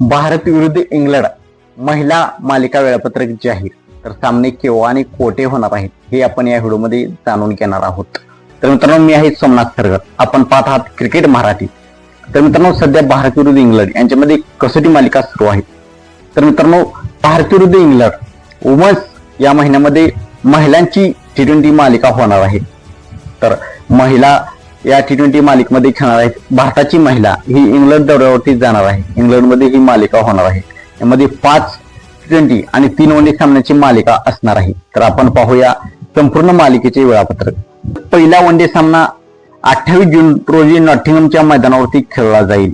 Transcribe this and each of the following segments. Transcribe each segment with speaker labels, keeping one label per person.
Speaker 1: भारत विरुद्ध इंग्लंड महिला मालिका वेळापत्रक जाहीर. तर सामने केव्हा आणि कोठे होणार आहेत हे आपण या व्हिडिओमध्ये जाणून घेणार आहोत. तर मित्रांनो मी आहे सोमनाथ सरगर आपण पाहत आहात क्रिकेट मराठी. तर मित्रांनो सध्या भारत विरुद्ध इंग्लंड यांच्यामध्ये कसोटी मालिका सुरू आहे. तर मित्रांनो भारत विरुद्ध इंग्लंड वुमन्स या महिन्यामध्ये महिलांची टी ट्वेंटी मालिका होणार आहे. तर महिला या टी ट्वेंटी मालिकेमध्ये खेळणार आहेत भारताची महिला ही इंग्लंड दौऱ्यावरती जाणार आहे. इंग्लंडमध्ये ही मालिका होणार आहे. यामध्ये पाच टी ट्वेंटी आणि तीन वनडे सामन्याची मालिका असणार आहे. तर आपण पाहूया संपूर्ण मालिकेचे वेळापत्रक. पहिला वनडे सामना अठ्ठावीस जून रोजी नॉटिंगमच्या मैदानावरती खेळला जाईल.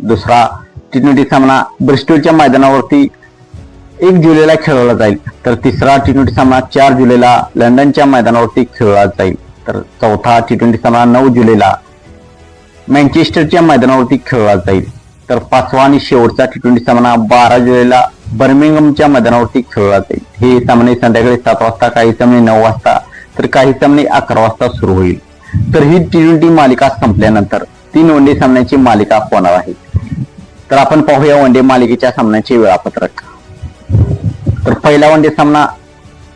Speaker 1: दुसरा टी ट्वेंटी सामना ब्रिस्टोलच्या मैदानावरती एक जुलैला खेळवला जाईल. तर तिसरा टी ट्वेंटी सामना चार जुलैला लंडनच्या मैदानावरती खेळला जाईल. तर चौथा टी ट्वेंटी सामना नऊ जुलैला मँचेस्टरच्या मैदानावरती खेळला जाईल. तर पाचवा आणि शेवटचा टी ट्वेंटी सामना बारा जुलैला बर्मिंगमच्या मैदानावरती खेळला जाईल. हे सामने संध्याकाळी सात वाजता काही सामने नऊ वाजता तर काही सामने अकरा वाजता सुरू होईल. तर ही टी ट्वेंटी मालिका संपल्यानंतर तीन वनडे सामन्याची मालिका होणार आहे. तर आपण पाहूया वनडे मालिकेच्या सामन्याचे वेळापत्रक. तर पहिला वनडे सामना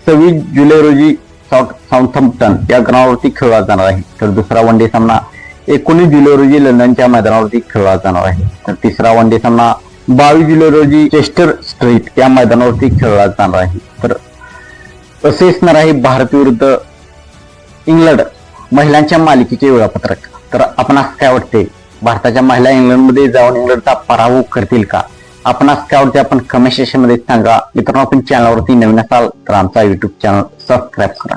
Speaker 1: सव्वीस जुलै रोजी साऊथ साऊथम्प्टन या ग्राउंडवरती खेळला जाणार आहे. तर दुसरा वन डे सामना एकोणीस जुलै रोजी लंडनच्या मैदानावरती खेळला जाणार आहे. तर तिसरा वन डे सामना बावीस जुलै रोजी चेस्टर स्ट्रीट या मैदानावरती खेळला जाणार आहे. तर असे असणार आहे भारत विरुद्ध इंग्लंड महिलांच्या मालिकेचे वेळापत्रक. तर आपणास काय वाटते भारताच्या महिला इंग्लंडमध्ये जाऊन इंग्लंडचा पराभव करतील का? आपणास काय आपण कमेंट सेक्शनमध्ये सांगा. मित्रांनो आपण चॅनलवरती नवीन असाल तर आमचा युट्यूब चॅनल सबस्क्राईब करा.